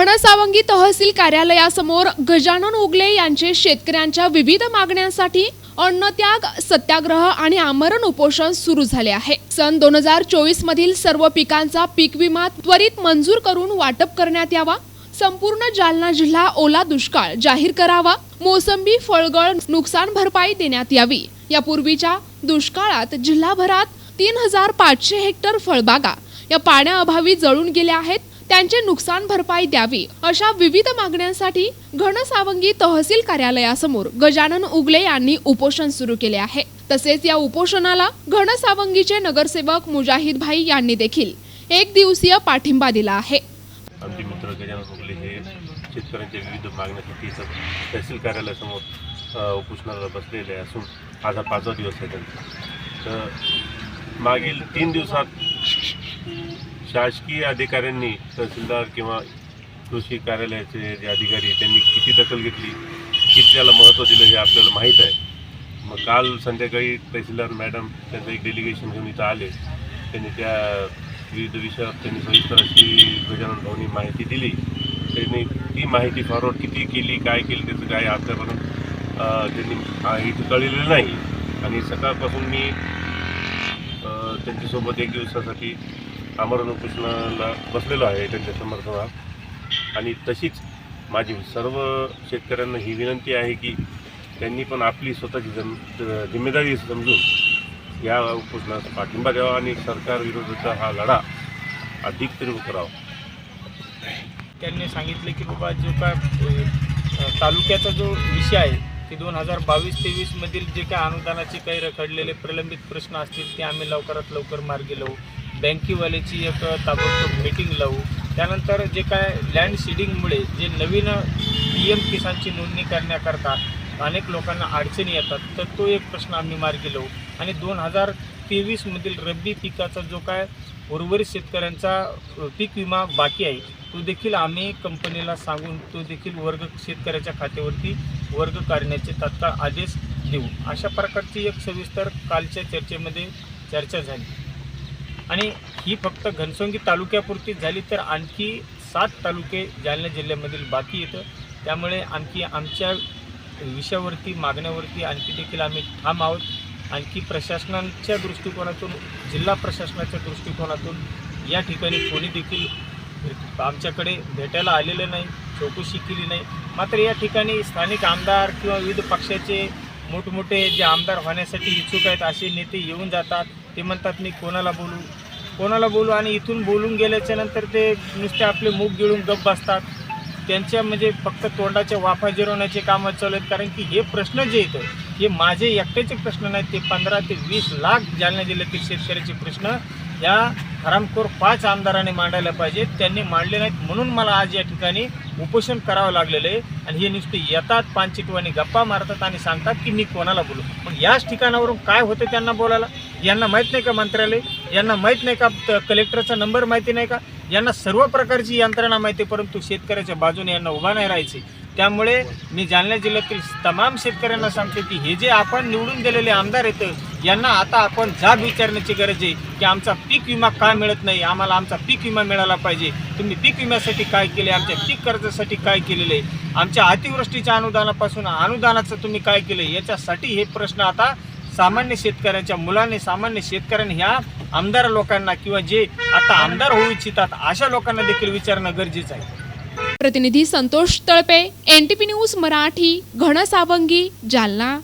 घनसावंगी तहसील कार्यालयासमोर गजानन उगले यांचे शेतकऱ्यांच्या विविध मागण्यांसाठी अन्नत्याग सत्याग्रह आणि आमरण उपोषण सुरू झाले आहे. सन दोन हजार चोवीस मधील सर्व पिकांचा पीक विमा त्वरित मंजूर करून वाटप करण्यात यावा. संपूर्ण जालना जिल्हा ओला दुष्काळ जाहीर करावा. मोसंबी फळगळ नुकसान भरपाई देण्यात यावी. यापूर्वीच्या दुष्काळात जिल्हाभरात तीन हजार पाचशे हेक्टर फळबागा या पाण्याअभावी जळून गेल्या आहेत. त्यांचे नुकसान भरपाई द्यावी अशा विविध मागण्यांसाठी घनसावंगी तहसील कार्यालयासमोर गजानन उगले यांनी उपोषण सुरू केले आहे. तसेच या उपोषणाला घनसावंगीचे नगरसेवक मुजाहिद भाई यांनी देखील एक दिवसीय पाठिंबा दिला आहे. आमचे मित्र गजानन मुगले हे शेतकऱ्यांच्या विविध मागण्यासाठी तहसील कार्यालयासमोर उपोषणाला बसलेले असून आज हा पाचवा दिवस आहे त्यांचा. तर मागील तीन दिवसात शासकीय अधिकाऱ्यांनी तहसीलदार किंवा कृषी कार्यालयाचे जे अधिकारी त्यांनी किती दखल घेतली? किती त्याला महत्त्व दिलं हे आपल्याला माहीत आहे. मग काल संध्याकाळी तहसीलदार मॅडम त्यांचं एक डेलिगेशन घेऊन इथं आले. त्यांनी त्या विविध विषयावर त्यांनी सविस्तर अशी गजानन भाऊनी माहिती दिली. त्यांनी ती माहिती फॉरवर्ड किती केली काय केली त्याचं काय आतापर्यंत त्यांनी आ, इथं कळलेलं नाही. आणि सकाळपासून मी त्यांच्यासोबत एक दिवसासाठी आमरण उपोषणाला बसलेलो आहे त्यांच्या समर्थनात. आणि तशीच माझी सर्व शेतकऱ्यांना ही विनंती आहे की त्यांनी पण आपली स्वतःची जम जिम्मेदारी समजून या उपोषणाचा पाठिंबा द्यावा आणि सरकार विरोधाचा हा लढा अधिक तीव्र करावा. त्यांनी सांगितले की बाबा जो काय तालुक्याचा जो विषय आहे की दोन हजार बावीस तेवीसमधील जे काय अनुदानाचे काही रखडलेले प्रलंबित प्रश्न असतील ते आम्ही लवकरात लवकर मार्गी लावू. बँकीवाल्याची एक ताबडतोब मीटिंग लावू. त्यानंतर जे काय लँड सीडिंगमुळे जे नवीन पी एम किसानची नोंदणी करण्याकरता अनेक लोकांना अडचणी येतात तर तो एक प्रश्न आम्ही मार्गी लावू. आणि दोन हजार तेवीसमधील रब्बी पिकाचा जो काय उर्वरित शेतकऱ्यांचा पीक विमा बाकी आहे तो देखील आम्ही कंपनीला सांगून तो देखील वर्ग शेतकऱ्याच्या खात्यावरती वर्ग काढण्याचे तात्काळ आदेश देऊ. अशा प्रकारची एक सविस्तर कालच्या चर्चेमध्ये चर्चा झाली. आणि ही फक्त घनसंगी तालुक्यापुरतीच झाली तर आणखी सात तालुके जालना जिल्ह्यामधील बाकी येतं. त्यामुळे आणखी आमच्या विषयावरती मागण्यावरती आणखी देखील आम्ही ठाम आहोत. आणखी प्रशासनाच्या दृष्टिकोनातून जिल्हा प्रशासनाच्या दृष्टिकोनातून या ठिकाणी कोणी देखील आमच्याकडे भेटायला आलेलं नाही चौकशी केली नाही. मात्र या ठिकाणी स्थानिक आमदार किंवा विविध पक्षाचे मोठमोठे जे आमदार होण्यासाठी इच्छुक आहेत असे नेते येऊन जातात. ते म्हणतात मी कोणाला बोलू? कोणाला बोलू आणि इथून बोलून गेल्याच्यानंतर ते नुसते आपले मूग गिळून गप बसतात. त्यांच्या म्हणजे फक्त तोंडाच्या वाफा जिरवण्याचे कामं चालू आहेत. कारण की हे प्रश्न जे येतं हे माझे एकट्याचे प्रश्न नाहीत. ते पंधरा ते वीस लाख जालना जिल्ह्यातील शेतकऱ्याचे प्रश्न या हरामखोर पाच आमदारांनी मांडायला पाहिजे त्यांनी मांडले नाहीत म्हणून मला आज या ठिकाणी उपोषण करावं लागलेलं आहे. आणि हे नुसते येतात पानचिटवाणी गप्पा मारतात आणि सांगतात की मी कोणाला बोलू? पण याच ठिकाणावरून काय होतं त्यांना बोलायला? यांना माहीत नाही का मंत्रालय? यांना माहीत नाही का त- कलेक्टरचा नंबर माहिती नाही का? यांना सर्व प्रकारची यंत्रणा माहिती आहे, परंतु शेतकऱ्याच्या बाजूने यांना उभा नाही राहायचे. त्यामुळे मी जालना जिल्ह्यातील तमाम शेतकऱ्यांना सांगते की हे जे आपण निवडून दिलेले आमदार आहेत यांना आता आपण जाब विचारण्याची गरज आहे की आमचा पीक विमा का मिळत नाही? आम्हाला आमचा पीक विमा मिळाला पाहिजे. तुम्ही पीक विम्यासाठी काय केले? आमच्या पीक कर्जासाठी काय केलेलं? आहे आमच्या अतिवृष्टीच्या अनुदानापासून अनुदानाचं तुम्ही काय केलं? याच्यासाठी हे प्रश्न आता सामान्य शेतकऱ्यांच्या मुलांनी सामान्य शेतकऱ्यांनी ह्या आमदार लोकांना किंवा जे आता आमदार होऊ इच्छितात अशा लोकांना देखील विचारणं गरजेचं आहे. प्रतिनिधी संतोष तळपे एनटीपी न्यूज मराठी घनसावंगी जालना.